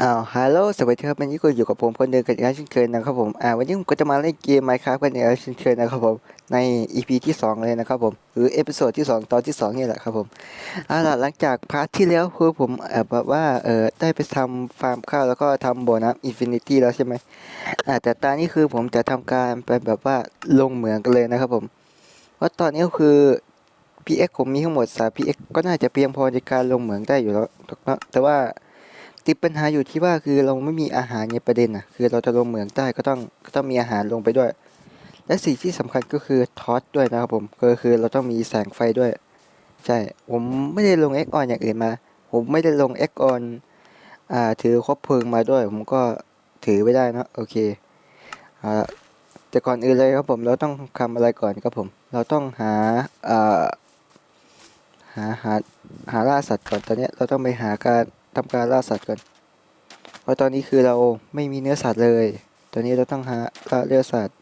อ้าวฮัลโหลสวัสดีครับวันนี้ก็อยู่กับผมคนเดิมกันอีกแล้วเช่นเคยนะครับผมอ่าวันนี้ผมก็จะมาเล่นเกม Minecraft กันอีกแล้วเช่นเคยนะครับผมใน EP ที่ 2 เลยนะครับผมหรือเอพิโซดที่ 2 ตอนที่2นี่แหละครับผมเอาล่ะหลังจากพาร์ทที่แล้วคือผมแบบว่าเออได้ไปทำฟาร์มข้าวแล้วก็ทำบ่อน้ำอินฟินิตี้แล้วใช่ไหมอ่าแต่ตอนนี้คือผมจะทำการไปแบบว่าลงเหมืองกันเลยนะครับผมเพราตอนนี้คือ PX ผมมีทั้งหมด3 PX ก็น่าจะเพียงพอในการลงเหมืองได้อยู่แล้วแต่ว่า ติดปัญหาอยู่ที่ว่าคือเราไม่มีอาหารในประเด็นอะคือเราจะลงเหมืองใต้ก็ต้องก็ต้องมีอาหารลงไปด้วย และสิ่งที่สำคัญก็คือทอสด้วยนะครับผมก็คือเราต้องมีแสงไฟด้วย ใช่ผมไม่ได้ลงเอ็กออนอย่างอื่นมา ผมไม่ได้ลงเอ็กออนอ่าถือคบเพลิงมาด้วย ผมก็ถือไว้ได้นะโอเคอ่าแต่ก่อนอื่นเลยครับผมเราต้องทำอะไรก่อนครับผม เราต้องหาอ่าหาหาหาล่าสัตว์ก่อนตอนเนี้ยเราต้องไปหาการ ทำการล่าสัตว์ก่อน เพราะตอนนี้คือเราไม่มีเนื้อสัตว์เลย ตอนนี้เราต้องหาล่าเนื้อสัตว์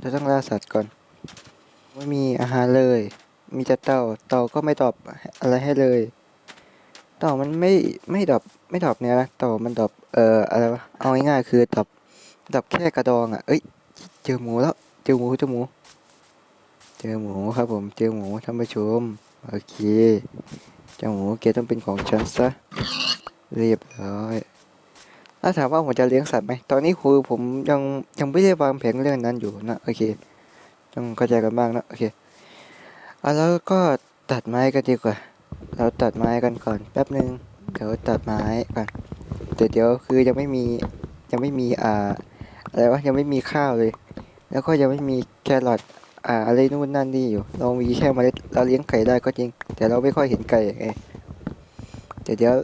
เราต้องล่าสัตว์ก่อน ไม่มีอาหารเลย มีแต่เต่า เต่าก็ไม่ตอบอะไรให้เลย เต่ามันไม่ไม่ตอบไม่ตอบเนี่ยนะ เต่ามันตอบเอ่ออะไรวะ เอาง่ายๆคือตอบตอบแค่กระดองอะ เอ้ย เจอหมูแล้ว เจอหมูเจอหมู เจอหมูครับผม เจอหมูท่านผู้ชม โอเค เจ้าหมูเกต้องเป็นของฉันซะ เรียบร้อยถ้าถามว่าผมจะเลี้ยงสัตว์ไหม ตอนนี้คือผมยังยังไม่ได้วางแผนเรื่องนั้นอยู่นะโอเค ต้องเข้าใจกันบ้างนะโอเคเอาแล้วก็ตัดไม้กันดีกว่า เราตัดไม้กันก่อนแป๊บหนึ่งเดี๋ยวตัดไม้ก่อนแต่เดี๋ยวคือยังไม่มียังไม่มีอ่าอะไรวะยังไม่มีข้าวเลย แล้วก็ยังไม่มีแครอทอ่าอะไรนู่นนั่นนี่อยู่ เรามีแค่เมล็ดเราเลี้ยงไก่ได้ก็จริง แต่เราไม่ค่อยเห็นไก่ไงแต่เดี๋ยว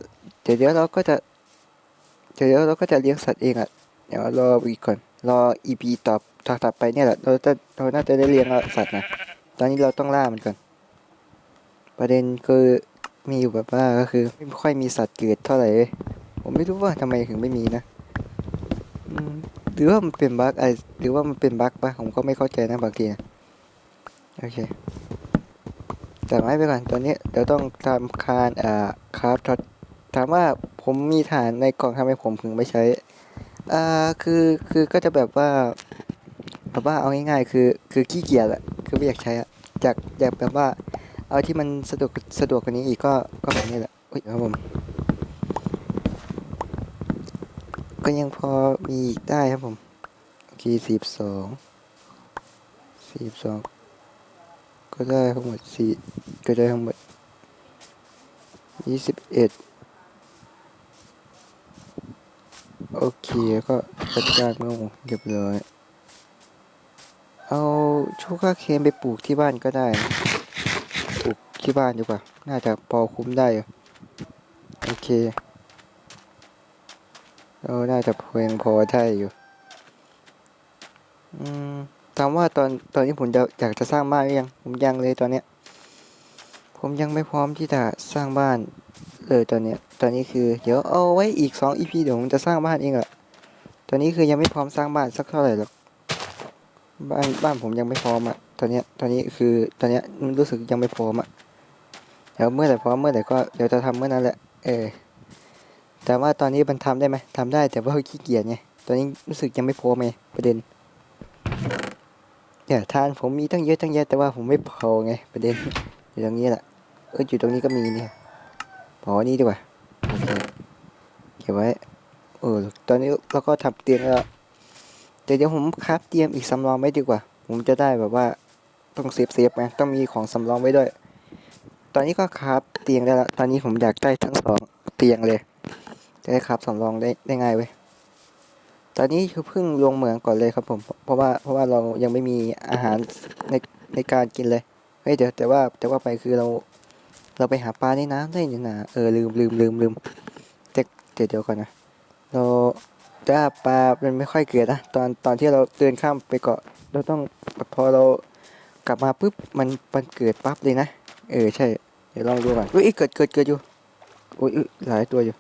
เดี๋ยวเดี๋ยวเราก็จะเดี๋ยวเราก็จะเลี้ยงสัตว์เองอะ เดี๋ยวรออีกก่อน รอ EP ต่อถัดไปเนี่ยแหละเราจะเราน่าจะได้เลี้ยงสัตว์นะ ตอนนี้เราต้องล่ามันก่อน ประเด็นคือมีอยู่แบบว่าก็คือไม่ค่อยมีสัตว์เกิดเท่าไหร่เลยผมไม่รู้ว่าทำไมถึงไม่มีนะหรือว่ามันเป็นบั๊กอะไรหรือว่ามันเป็นบั๊กปะผมก็ไม่เข้าใจนะบางทีนะโอเคแต่ไม่ไปก่อนตอนนี้เดี๋ยวต้องทำคานอ่าคราฟท็อต ถามว่าผมมีฐานในกล่องทำไมผมถึงไม่ใช้อ่าคือคือก็จะแบบว่าแบบว่าเอาง่ายๆ คือคือขี้เกียจอะคือไม่อยากใช้อะอยากอยากแบบว่า เอาที่มันสะดวกสะดวกกว่านี้อีกก็ก็แบบนี้แหละอุ้ยครับผม ก็ยังพอมีอีกได้ครับผมโอเคสิบสองสิบสองก็ได้ทั้งหมดสี่ก็ได้ทั้งหมดยี่สิบเอ็ด โอเคก็จัดการเมื่อเรียบร้อยเอาชูกาเคนไปปลูกที่บ้านก็ได้ ปลูกที่บ้านดีกว่า น่าจะพอคุ้มได้ โอเคเราน่าจะเพียงพอได้อยู่ อืมถามว่าตอนตอนนี้ผมจะอยากจะสร้างบ้านหรือยัง ผมยังเลยตอนเนี้ย ผมยังไม่พร้อมที่จะสร้างบ้าน เลยตอนเนี้ยตอนนี้คือเดี๋ยวเอาไว้อีกสองอีพีเดี๋ยวผมจะสร้างบ้านเองอะตอนนี้คือยังไม่พร้อมสร้างบ้านสักเท่าไหร่หรอกบ้านบ้านผมยังไม่พร้อมอะตอนเนี้ยตอนนี้คือตอนเนี้ยมันรู้สึกยังไม่พร้อมอะเดี๋ยวเมื่อไหร่พร้อมเมื่อไหร่ก็เดี๋ยวจะทำเมื่อนั้นแหละเออแต่ว่าตอนนี้มันทำได้ไหมทำได้แต่ว่าขี้เกียจไงตอนนี้รู้สึกยังไม่พร้อมไงประเด็นเนี่ยทานผมมีตั้งเยอะตั้งแยะแต่ว่าผมไม่พอไงประเด็นอยู่ตรงนี้แหละเอออยู่ตรงนี้ก็มีเนี่ย พอนี่ดีกว่าโอเคเก็บไว้เออตอนนี้เราก็ทำเตียงแล้วแต่เดี๋ยวผมคราฟเตียงอีกสำรองไว้ดีกว่า ผมจะได้แบบว่าต้องเซฟเซฟไงต้องมีของสำรองไว้ด้วย ตอนนี้ก็คราฟเตียงได้แล้วตอนนี้ผมอยากได้ทั้งสองเตียงเลย จะได้คราฟสำรองได้ได้ง่ายเว้ยตอนนี้คือเพิ่งลงเหมืองก่อนเลยครับผมเพราะว่าเพราะว่าเรายังไม่มีอาหารในในการกินเลยเฮ้ยเดี๋ยวแต่ว่าแต่ว่าไปคือเรา เราไปหาปลาในน้ำได้นี่นะเออลืมลืมลืมลืมเดี๋ยวเดี๋ยวเดี๋ยวก่อนนะเราถ้าปลามันไม่ค่อยเกิดนะตอนตอนที่เราเดินข้ามไปเกาะเราต้องพอเรากลับมาปุ๊บมันมันเกิดปั๊บเลยนะเออใช่ เดี๋ยวลองดูก่อนอุ้ยเกิดเกิดเกิดอยู่อุ้ยอุ๊ยหลายตัวอยู่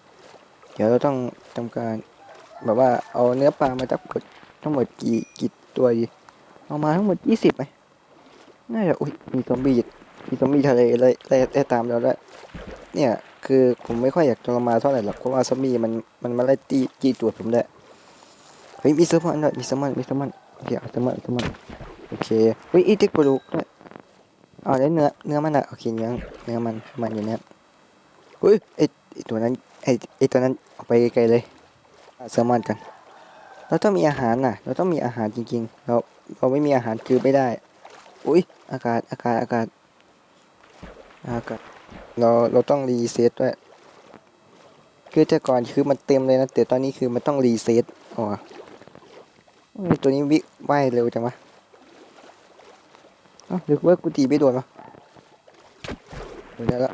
เดี๋ยวเราต้องทำการแบบว่าเอาเนื้อปลามาทั้งหมดทั้งหมดกี่กี่ตัวดีเอามาทั้งหมดยี่สิบไหมน่าจะอุ้ยมีซอมบี้ มีซอมบี้ทะเลไล่ไล่ไล่ตามเราแล้วเนี่ย คือผมไม่ค่อยอยากจะมาเท่าไหร่หรอกเพราะว่าซอมบี้มันมันมาไล่ตีจี้ตัวผมได้เฮ้ยมีแซลมอนด้วยมีแซลมอนมีแซลมอนโอเคเอาแซลมอนแซลมอนโอเคเฮ้ยอีติกปลาดุกด้วยอ๋อแล้วเนื้อเนื้อมันอะโอเคเนื้อเนื้อมันมันอยู่เนี่ยเฮ้ยไอตัวนั้นไอไอตัวนั้นออกไปไกลเลยเซอาแซลมอนกันเราต้องมีอาหารน่ะ เราต้องมีอาหารจริงๆ เราเราไม่มีอาหารคือไม่ได้ อุ้ยอากาศอากาศอากาศ อากาศเราเราต้องรีเซ็ตด้วยคือแต่ก่อนคือมันเต็มเลยนะแต่ตอนนี้คือมันต้องรีเซ็ตอ๋อตัวนี้วิว่ายเร็วจังวะเอ้าหรือว่ากูตีไม่โดนวะโดนแล้ว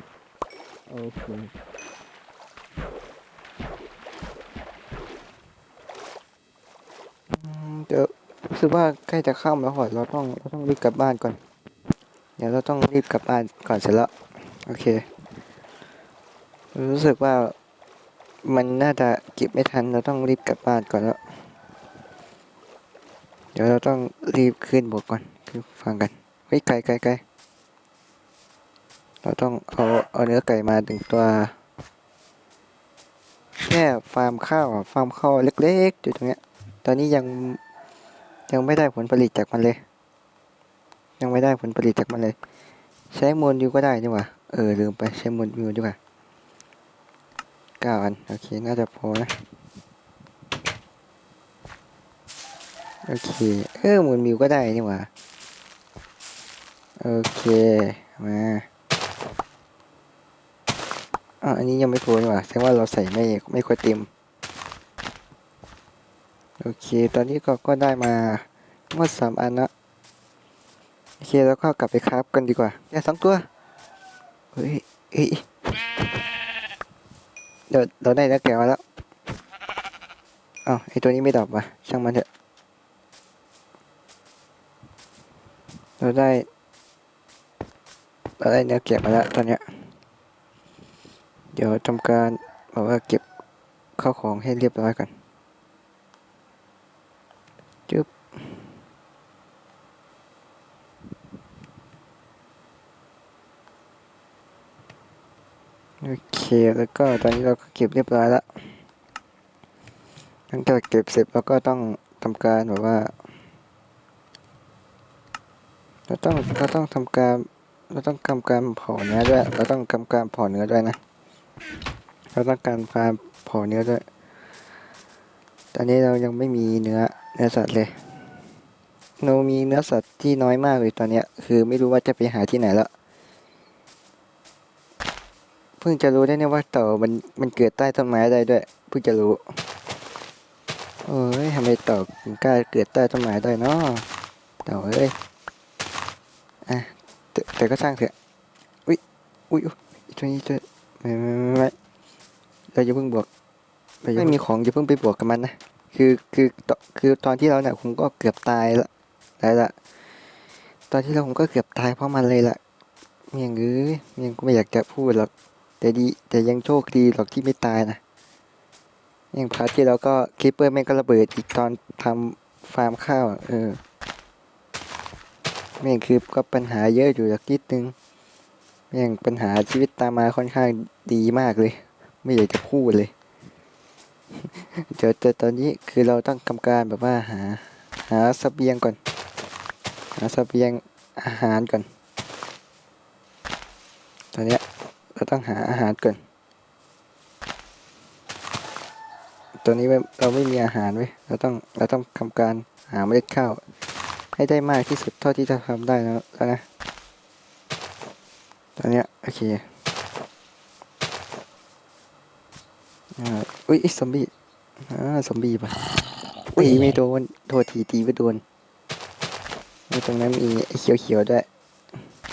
โอเคอืมเดี๋ยวรู้สึกว่าใกล้จะค่ำแล้วก่อนเราต้องเราต้องรีบกลับบ้านก่อน เดี๋ยวเราต้องรีบกลับบ้านก่อนเสร็จแล้ว โอเค รู้สึกว่ามันน่าจะเก็บไม่ทัน เราต้องรีบกลับบ้านก่อนแล้ว เดี๋ยวเราต้องรีบขึ้นบกก่อนคือฟังกันเฮ้ยไก่ไก่ไก่เราต้องเอาเอาเนื้อไก่มาถึงตัวแค่ฟาร์มข้าวฟาร์มข้าวเล็กๆอยู่ตรงเนี้ย ตอนนี้ยังยังไม่ได้ผลผลิตจากมันเลย ยังไม่ได้ผลผลิตจากมันเลย ใช้มูลยูก็ได้ดีกว่า เออ ลืมไปใช้มูลยูดีกว่าเก้าอัน โอเค น่าจะพอนะ โอเค เออมูลมิวก็ได้นี่หว่า โอเค มาอะอันนี้ยังไม่พอนี่หว่าแสดงว่าเราใส่ไม่ไม่ค่อยเต็ม โอเค ตอนนี้ก็ก็ได้มางหมดสามอันนะ โอเคแล้วก็กลับไปคราฟกันดีกว่าเนี่ยสองตัวเฮ้ยเฮ้ยเดี๋ยวเราได้แล้วแกะมาแล้วอ้าวไอตัวนี้ไม่ดรอปว่ะช่างมันเถอะเราได้เราได้เนื้อแกะมาแล้วตอนเนี้ยเดี๋ยวทำการบอกว่าเก็บข้าวของให้เรียบร้อยก่อนจึ๊บ โอเคแล้วก็ตอนนี้เราก็เก็บเรียบร้อยแล้วหลังจากเก็บเสร็จเราก็ต้องทำการแบบว่า เราต้องเราต้องทำการเราต้องทำการเผาเนื้อด้วย เราต้องทำการเผาเนื้อด้วยนะ เราต้องการการเผาเนื้อด้วย ตอนนี้เรายังไม่มีเนื้อเนื้อสัตว์เลยเรามีเนื้อสัตว์ที่น้อยมากเลยตอนเนี้ยคือไม่รู้ว่าจะไปหาที่ไหนแล้ว เพิ่งจะรู้ได้เนี่ยว่าเต่ามันมันเกิดใต้ต้นไม้ได้ด้วยเพิ่งจะรู้โอ้ยทำไมเต่าถึงกล้าเกิดใต้ต้นไม้ได้เนาะเต่าเอ้ยอะแต่แต่ก็ช่างเถอะอุ้ยอุ้ยอุ๊ยอีตัวนี้ตัวไม่ไม่ไม่ไม่เราอย่เพิ่งบวกไม่มีของอย่เพิ่งไปบวกกับมันนะคือคือตคือตอนที่เราเนี่ยผมก็เกือบตายละได้ละตอนที่เราผมก็เกือบตายเพราะมันเลยละเมียงเอ้ยเมียงก็ไม่อยากจะพูดหรอก แต่ดีแต่ยังโชคดีหรอกที่ไม่ตายนะอย่างพาร์ทที่เราก็คลิปเปอร์แม่งก็ระเบิดอีกตอนทำฟาร์มข้าวเออแม่งคือก็ปัญหาเยอะอยู่จากนิดนึงแม่งปัญหาชีวิตตามมาค่อนข้างดีมากเลย ไม่อยากจะพูดเลยเดี๋ยวแต่ตอนนี้คือเราต้องทำการแบบว่าหา หาเสบียงก่อน หาเสบียงอาหารก่อน ตอนเนี้ย เราต้องหาอาหารก่อนตอนนี้ไม่เราไม่มีอาหารเว้ย เราต้องเราต้องทำการหาเมล็ดข้าว ให้ได้มากที่สุดเท่าที่จะทำได้แล้วแล้วนะ ตอนเนี้ยโอเคอ่าอุ้ยไอ้ซอมบี้อ่าซอมบี้ปะอุ้ยไม่โดน โทษทีตีไม่โดนมีตรงนั้นมีไอ้เขียวๆด้วย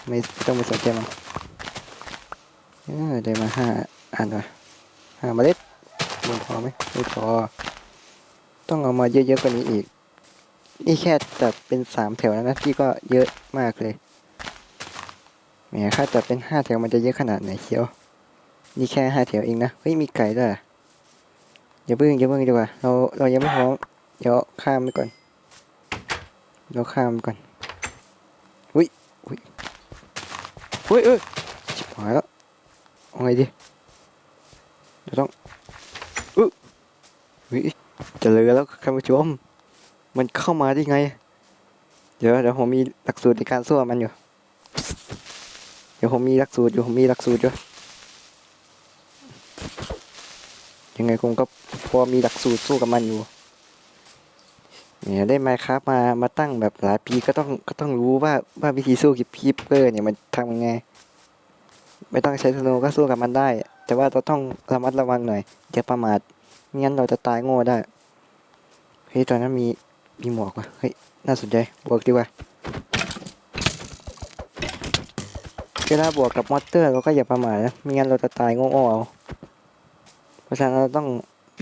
ไม่ไม่ต้องไปสนใจมันเออ ได้มาห้าอันว่ะห้าเมล็ดมันพอไหมไม่พอ ต้องเอามาเยอะๆกว่านี้อีก นี่แค่จัดเป็นสามแถวแล้วนะที่ก็เยอะมากเลยแหมถ้าจัดเป็นห้าแถวมันจะเยอะขนาดไหนเชียว นี่แค่ห้าแถวเองนะ เฮ้ยมีไก่ด้วยอย่าเพิ่งอย่าเพิ่งดีกว่า เราเรายังไม่พร้อม เดี๋ยวข้ามไปก่อน เราข้ามไปก่อน อุ้ย อุ้ยอุ้ยเอ้ยชิบหายแล้ว เอาไงดีเดี๋ยวต้องอุ๊ยวิจะเลยแล้วท่านผู้ชม มันเข้ามาได้ไง เดี๋ยวเดี๋ยวผมมีหลักสูตรในการสู้กับมันอยู่ เดี๋ยวผมมีหลักสูตรอยู่ผมมีหลักสูตรอยู่ ยังไงผมก็พอมีหลักสูตรสู้กับมันอยู่เนี่ยได้ไหมครับมามาตั้งแบบหลายปีก็ต้องก็ต้องรู้ว่าว่าวิธีสู้กับพีเปอร์เนี่ยมันทำยังไง ไม่ต้องใช้ธนูก็สู้กับมันได้ แต่ว่าเราต้องระมัดระวังหน่อยอย่าประมาทไม่งั้นเราจะตายโง่ได้เฮ้ยตอนนั้นมีมีหมวกว่ะเฮ้ยน่าสนใจบวกดีกว่าเวลาบวกกับมอเตอร์เราก็อย่าประมาทนะไม่งั้นเราจะตายโง่ๆเอาเพราะฉะนั้นเราต้อง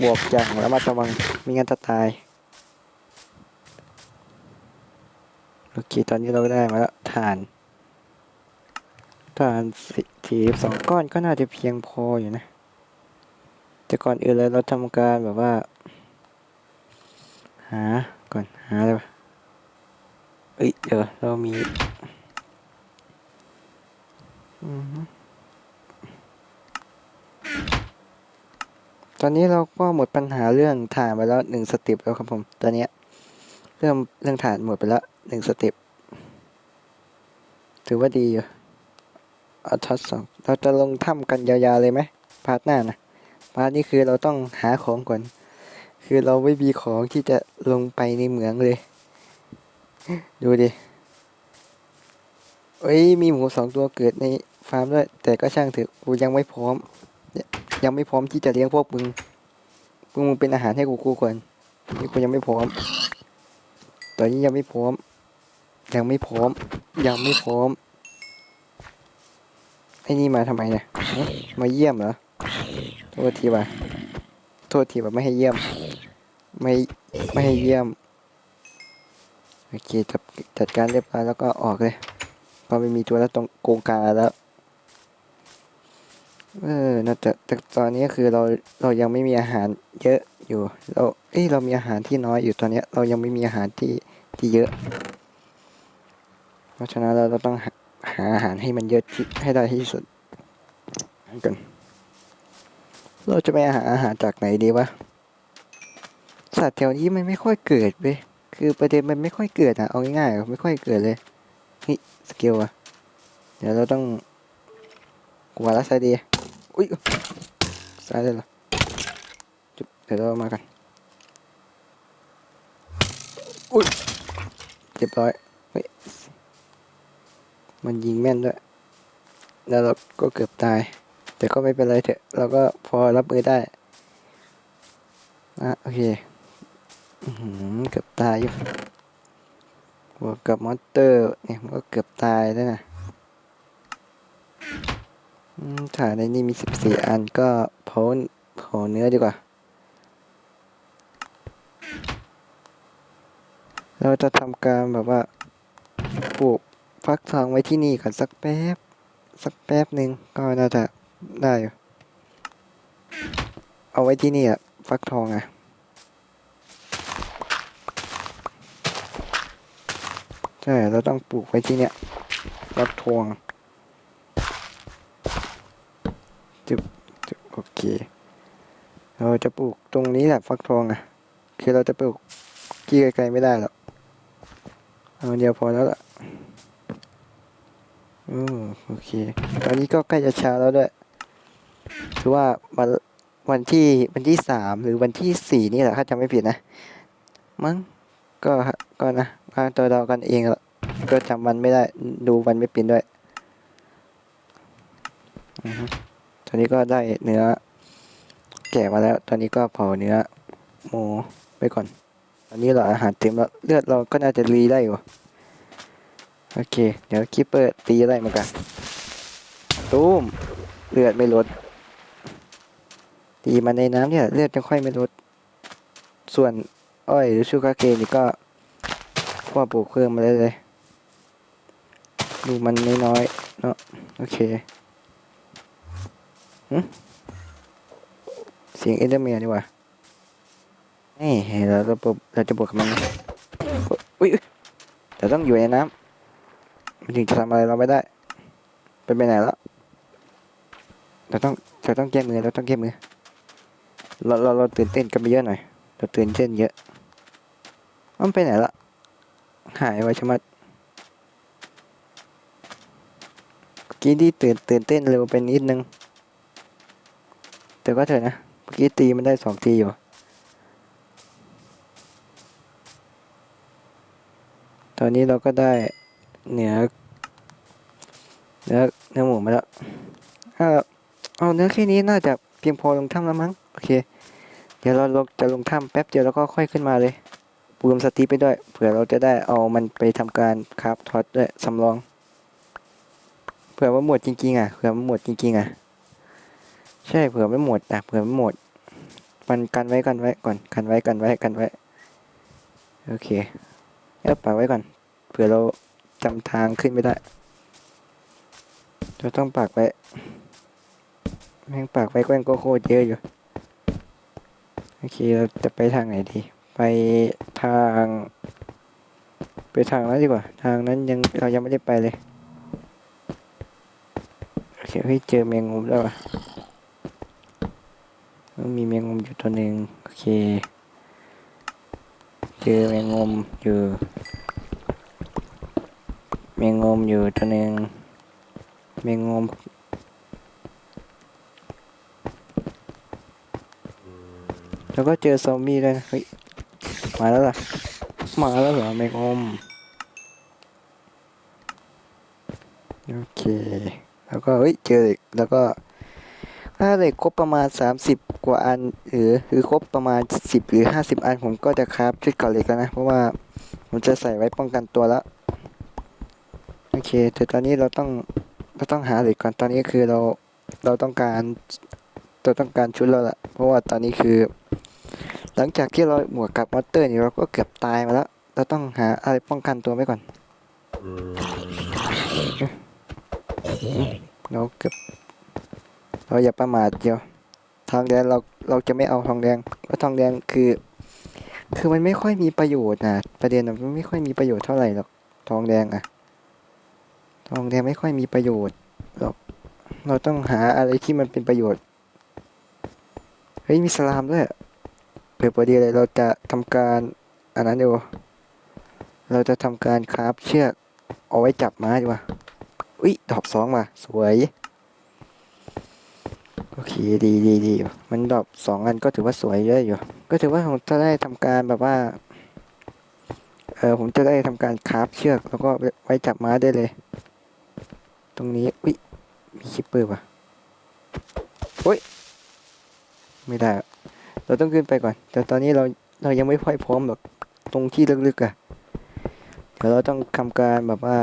บวกอย่างระมัดระวังไม่งั้นจะตายโอเคตอนนี้เราได้มาแล้วฐาน ฐานสี่สองก้อนก็น่าจะเพียงพออยู่นะ แต่ก่อนอื่นเลยเราทำการแบบว่า หา ก่อนหาเลยวะเอ้ยเดี๋ยวเรามีอือฮึตอนนี้เราก็หมดปัญหาเรื่องฐานไปแล้วหนึ่งสเต็ปแล้วครับผม ตอนเนี้ยเรื่องเรื่องฐานหมดไปแล้วหนึ่งสเต็ปถือว่าดีอยู่ เอาทดสองเราจะลงถ้ำกันยาวๆเลยไหมพาร์ทหน้านะพาร์ทนี้คือเราต้องหาของก่อน คือเราไม่มีของที่จะลงไปในเหมืองเลย ดูดิเอ้ยมีหมูสองตัวเกิดในฟาร์มด้วย แต่ก็ช่างเถอะกูยังไม่พร้อม ยังไม่พร้อมที่จะเลี้ยงพวกมึงพวกมึงเป็นอาหารให้กูกูก่อนนี่กูยังไม่พร้อม ตอนนี้ยังไม่พร้อม ยังไม่พร้อม ยังไม่พร้อม ไอ้นี่มาทำไมเนี่ย มาเยี่ยมเหรอ โทษทีว่ะ โทษทีว่าไม่ให้เยี่ยม ไม่ไม่ให้เยี่ยม โอเคจัดจัดการเรียบร้อยแล้วก็ออกเลยพอไม่มีตัวแล้วตรงโกงกาแล้ว เออนะแต่แต่ตอนนี้คือเราเรายังไม่มีอาหารเยอะอยู่ เรา เอ้ยเรามีอาหารที่น้อยอยู่ตอนเนี้ยเรายังไม่มีอาหารที่ที่เยอะ เพราะฉะนั้นเราเราต้อง หาอาหารให้มันเยอะที่ให้ได้ที่สุดกันเราจะไปหาอาหารจากไหนดีวะสัตว์แถวนี้มันไม่ค่อยเกิดเว้ยคือประเด็นมันไม่ค่อยเกิดอะเอาง่ายๆไม่ค่อยเกิดเลยนี่สเกลอะเดี๋ยวเราต้องกวาดละไซดีอุ้ยซ้ายเลยเหรอจุบเดี๋ยวเรามากันอุ้ยเรียบร้อย มันยิงแม่นด้วย แล้วเราก็เกือบตาย แต่ก็ไม่เป็นไรเถอะ เราก็พอรับมือได้อะโอเคเกือบตายอยู่บวกกับมอนเตอร์เนี่ยมันก็เกือบตายแล้วนะอืมฐานในนี้มีสิบสี่อันก็เผาเผาเนื้อดีกว่า เราจะทำการแบบว่าปลูก ฟักทองไว้ที่นี่ก่อนสักแป๊บ สักแป๊บหนึ่งก็น่าจะได้อยู่ เอาไว้ที่นี่อะฟักทองอะใช่ เราต้องปลูกไว้ที่เนี้ยฟักทองจุบจุบโอเค เราจะปลูกตรงนี้แหละฟักทองอะคือเราจะปลูกกี้ไกลๆไม่ได้หรอกเอาเดียวพอแล้วล่ะ อืมโอเค ตอนนี้ก็ใกล้จะเช้าแล้วด้วยถือว่าวันวันที่วันที่สามหรือวันที่สี่นี่แหละถ้าจำไม่ผิดนะ มั้งก็ก็นะมาตัวเรากันเองละก็จำวันไม่ได้ดูวันไม่เป็นด้วยอตอนนี้ก็ได้เนื้อ แก่มาแล้ว ตอนนี้ก็เผาเนื้อหมูไปก่อน ตอนนี้เราอาหารเต็มแล้วเลือดเราก็น่าจะรีได้อยู่ โอเค เดี๋ยวคิปเปอร์ตีอะไรมากันตูมเลือดไม่ลด ตีมาในน้ำเนี่ยเลือดจะค่อยไม่ลด ส่วนอ้อยหรือชูการ์เกนนี่ก็ว่าปลูกเพิ่มมาเลยเลย ดูมันน้อยๆเนาะโอเคเสียงเอเดอร์แมนดีกว่านี่เราจะบวกเราจะบวกกับมันอุ้ยอุ๊ยเราต้องอยู่ในน้ำ มันถึงจะทำอะไรเราไม่ได้เป็นไปไหนแล้วเราต้องเราต้องแก้มือเราต้องแก้มือเราเราเราตื่นเต้นกันไปเยอะหน่อยเราตื่นเต้นเยอะมันไปไหนละหายไว้ชะมัดเมื่อกี้ที่ตื่นตื่นเต้นเร็วไปนิดนึง แต่ก็เถอะนะเมื่อกี้ตีมันได้สองทีอยู่ตอนนี้เราก็ได้ เนื้อเนื้อเนื้อหมูมาแล้วถ้าเอาเนื้อแค่นี้น่าจะเพียงพอลงถ้ำแล้วมั้งโอเค เดี๋ยวเราลงจะลงถ้ำแป๊บเดียวแล้วก็ค่อยขึ้นมาเลยปูมสตีไปด้วยเผื่อเราจะได้เอามันไปทำการคราฟทอดด้วยสำรองเผื่อว่าหมดจริงๆอะเผื่อมันหมดจริงๆอะใช่เผื่อไม่หมดอะเผื่อไม่หมดมันกันไว้กันไว้ก่อนกันไว้กันไว้กันไว้โอเคแล้วปักไว้ก่อนเผื่อเรา จำทางขึ้นไม่ได้ เราต้องปักไว้ แม่งปักไว้แกว้งก็โคตรเยอะอยู่ โอเค เราจะไปทางไหนดี ไปทาง ไปทางนั้นดีกว่า ทางนั้นยังเรายังไม่ได้ไปเลย โอเคเฮ้ยเจอแมงมุมแล้วอะมันมีแมงมุมอยู่ตัวหนึ่งโอเค เจอแมงมุมอยู่ มงมุมอยู่ตัวหนึ่งแมงมุมแล้วก็เจอซอมบี้ด้วยเฮ้ยมาแล้วล่ะมาแล้วเหรอแมงมุมโอเค แล้วก็เฮ้ยเจอเหล็กแล้วก็ถ้าเหล็กครบประมาณ 30 กว่าอันหรือหรือครบประมาณ 10 หรือ 50 อันผมก็จะคราฟชุดเกาะเหล็กแล้วนะ เพราะว่าผมจะใส่ไว้ป้องกันตัวแล้ว เค แต่ตอนนี้เราต้องเราต้องหาเหล็กก่อนตอนนี้คือเราเราต้องการเราต้องการชุดแล้วล่ะเพราะว่าตอนนี้คือ หลังจากที่เราหมวกกับมอเตอร์นี่เราก็เกือบตายมาแล้วเราต้องหาอะไรป้องกันตัวไว้ก่อนเราเกือบเราอย่าประมาทเดียว ทองแดงเราเราจะไม่เอาทองแดงเพราะทองแดงคือ คือมันไม่ค่อยมีประโยชน์นะประเด็นมันไม่ค่อยมีประโยชน์เท่าไหร่หรอกทองแดงอะ ทองแดงไม่ค่อยมีประโยชน์หรอกเราต้องหาอะไรที่มันเป็นประโยชน์ เฮ้ยมีสลามด้วยเดี๋ยวพอดีเลยเราจะทำการอันนั้นดูเราจะทำการคราฟเชือกเอาไว้จับม้าดีกว่าอุ้ยดอกสองว่ะสวย โอเคดีดีดีมันดอกสองอันก็ถือว่าสวยเยอะอยู่ ก็ถือว่าผมจะได้ทำการแบบว่า เออผมจะได้ทำการคราฟเชือกแล้วก็ไว้จับม้าได้เลย ตรงนี้อุ้ยมีคิปเปอร์ป่ะโอ้ยไม่ได้ เราต้องขึ้นไปก่อน แต่ตอนนี้เราเรายังไม่ค่อยพร้อมหรอกตรงที่ลึกๆอะเดี๋ยวเราต้องทำการแบบว่า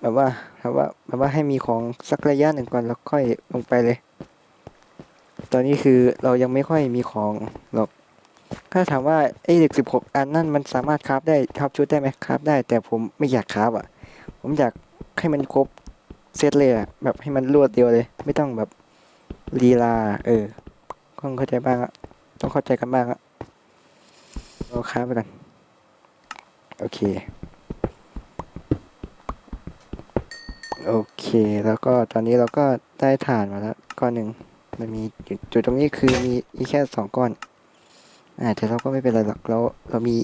แบบว่าแบบว่าแบบว่าให้มีของสักระยะหนึ่งก่อนแล้วค่อยลงไปเลย ตอนนี้คือเรายังไม่ค่อยมีของหรอกถ้าถามว่าไอ้เด็กสิบหกอันนั่นมันสามารถคราฟได้คราฟชุดได้ไหมคราฟได้ แต่ผมไม่อยากคราฟอะ ผมอยาก ให้มันครบเซตเลยอะแบบให้มันรวดเดียวเลย ไม่ต้องแบบลีลา เออต้องเข้าใจบ้างอะต้องเข้าใจกันบ้างอะเราคราไปกันโอเค โอเค แล้วก็ตอนนี้เราก็ได้ฐานมาแล้วก้อนหนึ่งมันมีจุดตรงนี้คือมีมีแค่สองก้อนอ่าแต่เราก็ไม่เป็นไรหรอกเราเรามี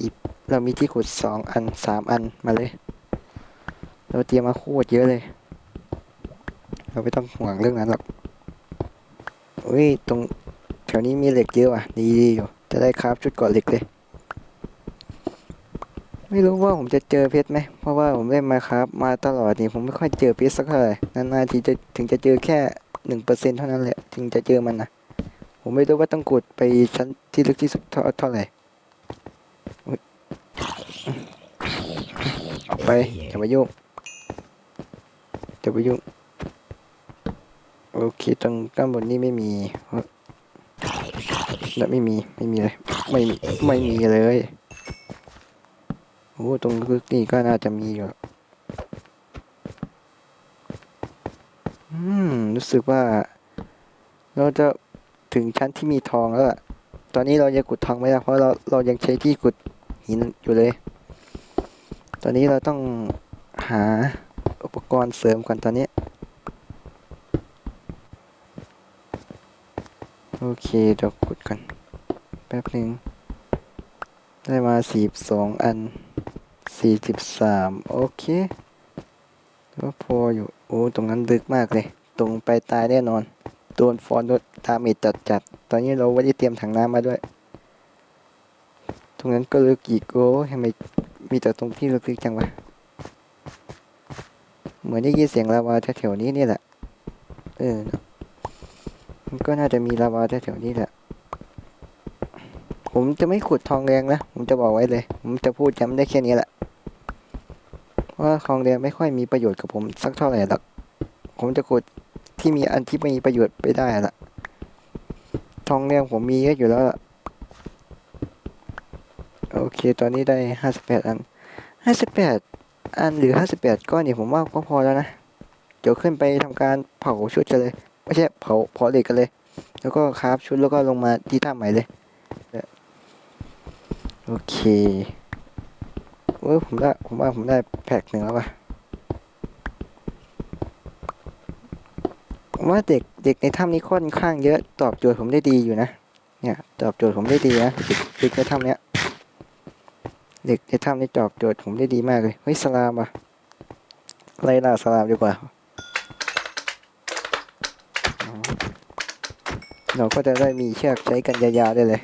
เรามีที่ขุดสองอันสามอันมาเลย เราเตรียมมาโคตรเยอะเลย เราไม่ต้องห่วงเรื่องนั้นหรอกอุ้ยตรงแถวนี้มีเหล็กเยอะว่ะดีดีอยู่จะได้คราฟชุดกาะเหล็กเลย ไม่รู้ว่าผมจะเจอเพชรไหมเพราะว่าผมเล่นมาครับ มาตลอดนี่ผมไม่ค่อยเจอเพชรสักเท่าไหร่นานๆทีจะถึงจะเจอแค่หนึ่งเปอร์เซ็นเท่านั้นแหละถึงจะเจอมันนะผมไม่รู้ว่าต้องกดไปชั้นที่ลึกที่สุดเท่าเท่าไหร่อออกไปอย่ามายุ่ง อย่ามายุ่ง โอเคตรงด้านบนนี่ไม่มีและไม่มีไม่มีเลยไม่มีไม่มีเลยโอ้ตรงนี่ก็น่าจะมีอยู่อืมรู้สึกว่า เราจะถึงชั้นที่มีทองแล้วล่ะตอนนี้เรายังขุดทองไม่ได้เพราะเราเรายังใช้ที่ขุดหินอยู่เลย ตอนนี้เราต้องหา อุปกรณ์เสริมก่อนตอนนี้เคเดี๋ยวขุดกันแป๊บหนึ่งได้มาสี่สองอันสี่สิบสามโอเคก็พออยู่ โอ้ ตรงนั้นลึกมากเลย ตรงไปตายแน่นอน โดนฟอนโดนดาเมจจัดจัดๆตอนนี้เราไม่ได้เตรียมถังน้ำมาด้วย ตรงนั้นก็ลึกอีกโอ้ทำไมมีแต่ตรงที่ลึกๆจังวะ เหมือนได้ยินเสียงลาวาแถวๆนี้นี่แหละ เออมันก็น่าจะมีลาวาแถวๆนี้แหละ ผมจะไม่ขุดทองแดงนะ ผมจะบอกไว้เลย ผมจะพูดย้ำได้แค่นี้แหละ ว่าทองแดงไม่ค่อยมีประโยชน์กับผมสักเท่าไหร่หรอก ผมจะขุดที่มีอันที่ไม่มีประโยชน์ไปได้ละทองแดงผมมีเยอะอยู่แล้วล่ะ โอเค ตอนนี้ได้ห้าสิบแปดอันห้าสิบแปด อันหรือห้าสิบแปดก้อนเนี่ยผมว่าก็พอแล้วนะ เดี๋ยวขึ้นไปทำการเผาชุดกันเลยไม่ใช่เผาเผาเหล็กกันเลย แล้วก็คราฟชุดแล้วก็ลงมาที่ท่าใหม่เลย โอเคเว้ยผมได้ผมว่าผมได้แพ็กหนึ่งแล้วป่ะผมว่าเด็กเด็กในถ้ำนี้ค่อนข้างเยอะตอบโจทย์ผมได้ดีอยู่นะ เนี่ย ตอบโจทย์ผมได้ดีนะเด็กในถ้ำเนี้ย เด็กในถ้ำนี้ตอบโจทย์ผมได้ดีมากเลยเฮ้ยสลามอะไล่ล่าสลามดีกว่า เราก็จะได้มีเชือกใช้กันยาวๆได้เลย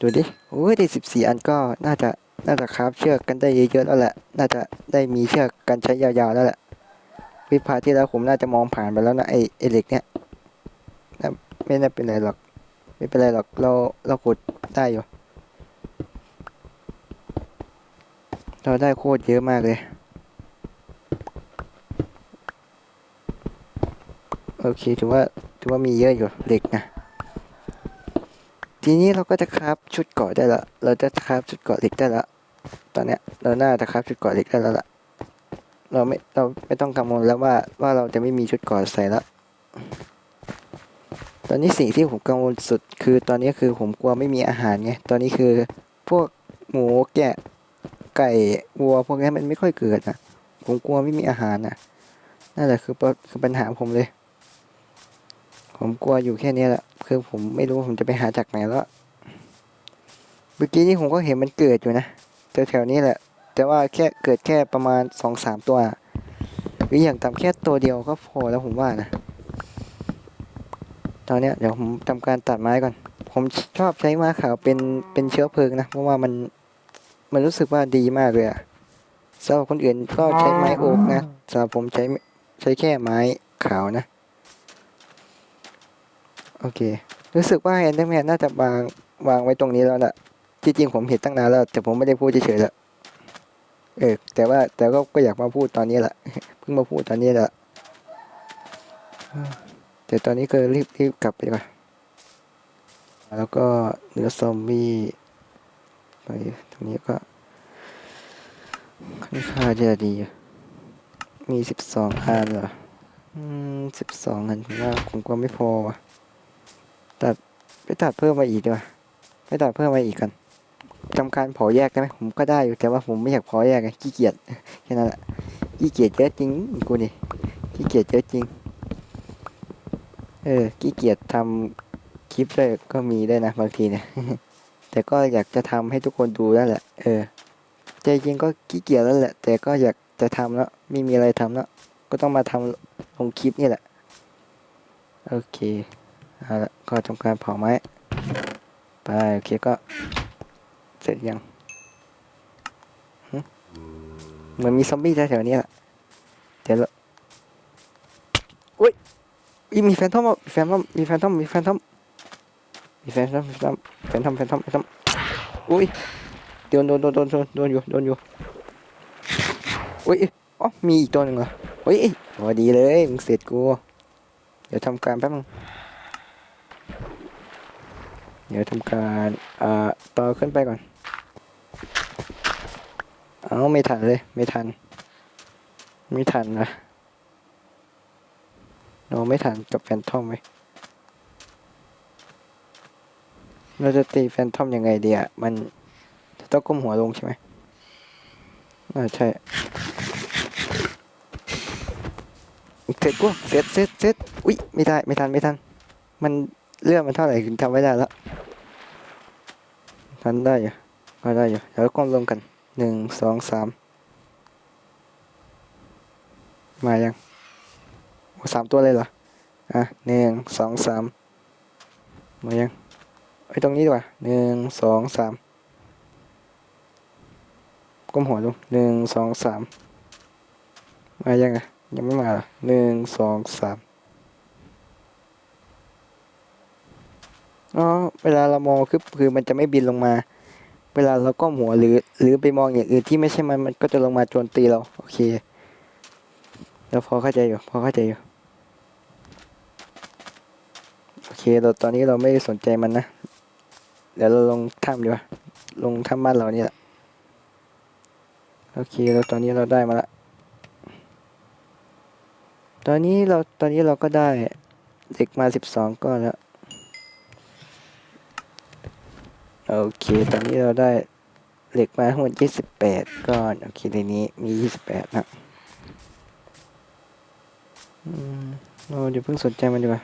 ดูดิโอ้ยได้สิบสี่อันก็น่าจะน่าจะคราฟเชือกกันได้เยอะๆแล้วแหละ น่าจะได้มีเชือกกันใช้ยาวๆแล้วแหละ วิพาที่แล้วผมน่าจะมองผ่านไปแล้วนะไอไอเหล็กเนี่ยไม่น่าเป็นไรหรอก ไม่เป็นไรหรอกเราเรากดได้อยู่ เราได้โคตรเยอะมากเลย โอเคถือว่าถือว่ามีเยอะอยู่เหล็กนะ ทีนี้เราก็จะคราฟชุดเกาะได้ละ เราจะคราฟชุดเกาะเหล็กได้ละ ตอนเนี้ยเราน่าจะคราฟชุดเกาะเหล็กได้แล้วล่ะ เราไม่เราไม่ต้องกังวลแล้วว่าว่าเราจะไม่มีชุดเกาะใส่ละตอนนี้สิ่งที่ผมกังวลสุดคือตอนนี้คือผมกลัวไม่มีอาหารไง ตอนนี้คือพวกหมูแกะ ไก่วัวพวกนี้มันไม่ค่อยเกิดนะผมกลัวไม่มีอาหารนะนั่นแหละคือปคือปัญหาผมเลย ผมกลัวอยู่แค่นี้แหละคือผมไม่รู้ผมจะไปหาจากไหนแล้วเมื่อกี้นี่ผมก็เห็นมันเกิดอยู่นะแถวๆนี้แหละ แต่ว่าแค่เกิดแค่ประมาณสองสามตัวหรืออย่างต่ำแค่ตัวเดียวก็พอแล้วผมว่านะตอนนี้เดี๋ยวผมทำการตัดไม้ก่อน ผมชอบใช้ไม้ขาวเป็นเป็นเชื้อเพลิงนะเพราะว่ามัน มันรู้สึกว่าดีมากเลยอะสำหรับคนอื่นก็ใช้ไม้โอ๊กนะสำหรับผมใช้ใช้แค่ไม้ขาวนะ โอเค รู้สึกว่าแอนเดอร์แมนน่าจะวางวางไว้ตรงนี้แล้วล่ะที่จริงผมเห็นตั้งนานแล้ว แต่ผมไม่ได้พูดเฉยๆละเออแต่ว่าแต่ก็ก็อยากมาพูดตอนนี้แหละเพิ่งมาพูดตอนนี้แหละแต่ตอนนี้ก็รีบรีบกลับไปดีกว่าแล้วก็เนื้อซอมบี้ไป ตรงนี้ก็ค่อนข้างจะดี มีสิบสองอันเหรอ อืมสิบสองอันผมว่าผมกลัวไม่พอว่ะตัดไปตัดเพิ่มมาอีกดีกว่าไปตัดเพิ่มมาอีกกันทำการเผาแยกได้ไหมผมก็ได้อยู่แต่ว่าผมไม่อยากเผาแยกไงขี้เกียจแค่นั้นแหละขี้เกียจเยอะจริงกูนี่ขี้เกียจเยอะจริง เออขี้เกียจทำคลิปด้วยก็มีได้นะบางทีเนี่ย แต่ก็อยากจะทำให้ทุกคนดูนั่นแหละ เออใจจริงก็ขี้เกียจแล้วแหละ แต่ก็อยากจะทำแล้วไม่มีอะไรทำแล้ว ก็ต้องมาทำลงคลิปนี่แหละ โอเคเอาละก็ทำการเผาไม้ ไป โอเคก็ เสร็จยังเหมือนมีซอมบี้แถวๆนี้แหละเดี๋ยวละอุ้ยมีแฟนทอมอะมีแฟนทอมมีแฟนทอมมีแฟนทอม มีแฟนทอมแฟนทอมแฟนทอมแฟนทอมแฟนทอมอุ้ยโดนโดนโดนโดนโดนโดนอยู่โดนอยู่อุ้ยอ๋อมีอีกตัวหนึ่งเหรออุ้ยพอดีเลยมึงเสร็จกูเดี๋ยวทำการแป๊บนึงเดี๋ยวทำการอ่าต่อขึ้นไปก่อนเอาไม่ทันเลยไม่ทัน ไม่ทันนะเราไม่ทันกับแฟนทอมไหม เราจะตีแฟนทอมยังไงดีอะ มันต้องก้มหัวลงใช่ไหมอ่าใช่เสร็จกูเสร็จเสร็จเสร็จอุ้ยไม่ได้ไม่ทันไม่ทัน มันเลื่อนมันเท่าไหร่ถึงทำไม่ได้แล้วทันได้อยู่พอได้อยู่เดี๋ยวก้มลงกันหนึ่งสองสามมายังสามตัวเลยเหรออะหนึ่งสองสามมายัง ไอ้ตรงนี้ดีกว่าหนึ่งสองสามก้มหัวลงหนึ่งสองสามมายังไงยังไม่มาหรอหนึ่งสองสามอ๋อเวลาเรามองคือคือมันจะไม่บินลงมา เวลาเราก้มหัวหรือ หรือไปมองอย่างอื่นที่ไม่ใช่มันมันก็จะลงมาโจมตีเรา โอเคเราพอเข้าใจอยู่พอเข้าใจอยู่โอเคเราตอนนี้เราไม่สนใจมันนะ เดี๋ยวเราลงถ้ำดีกว่าลงถ้ำบ้านเรานี่แหละโอเคเราตอนนี้เราได้มาละตอนนี้เราตอนนี้เราก็ได้เด็กมาสิบสองก้อนแล้วโอเค ตอนนี้เราได้เหล็กมาทั้งหมดยี่สิบแปดก้อน โอเคในนี้มียี่สิบแปดนะอืมเราเดี๋ยวเพิ่งสนใจมันดีกว่า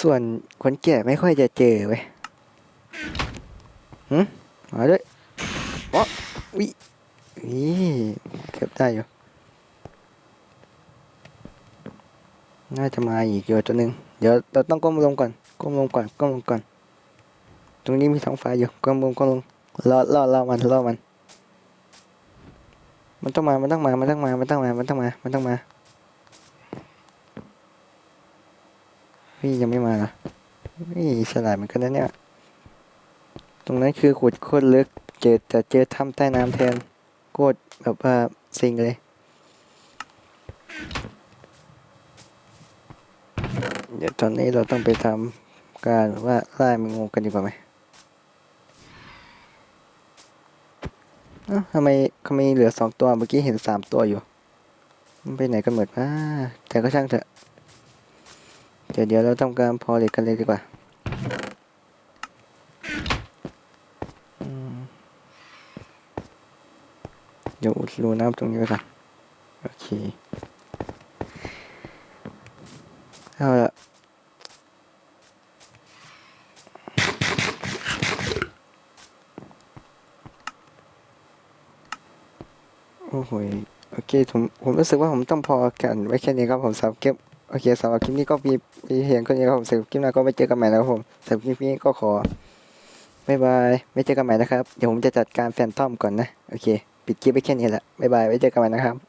ส่วนคนแก่ไม่ค่อยจะเจอเว้ยหืมมาด้วยอ๋อวิวิเก็บได้อยู่ น่าจะมาอีกเยอะตัวหนึ่งเดี๋ยวเราต้องก้มลงก่อน ก้มลงก่อน ก้มลงก่อน ตรงนี้มีท้องฟ้าอยู่ ก้มลงก้มลงรอรอรอมันรอมัน มันต้องมา มันต้องมา มันต้องมา มันต้องมา มันต้องมา มันต้องมา เฮ้ยยังไม่มาเหรอเฮ้ยฉลาดเหมือนกันนะเนี่ย ตรงนั้นคือขุดโคตรลึก เจอแต่เจอถ้ำใต้น้ำแทนโคตรแบบว่าซิงเลย เดี๋ยวตอนนี้เราต้องไปทำการว่าล่าแมงมุมกันดีกว่าไหมเอ้าทำไมทำไมเหลือสองตัวเมื่อกี้เห็นสามตัวอยู่ มันไปไหนกันหมดอ่าแต่ก็ช่างเถอะ เดี๋ยวเดี๋ยวเราทำการพอเด็กกันเลยดีกว่าเดี๋ยวอุดรูน้ำตรงนี้ไว้ก่อนโอเคเอาละโอ้โหโอเคผมผมรู้สึกว่าผมต้องพอกันไว้แค่นี้ครับผมสำหรับคลิป โอเคสำหรับคลิปนี้ก็มีมีเพียงแค่นี้ครับผมสำหรับคลิปหน้าก็ไม่เจอกันใหม่แล้วครับผมสำหรับคลิปนี้ก็ขอบายบายไม่เจอกันใหม่นะครับ เดี๋ยวผมจะจัดการแฟนทอมก่อนนะ โอเค ปิดคลิปไปแค่นี้แหละบายบายไว้เจอกันใหม่นะครับ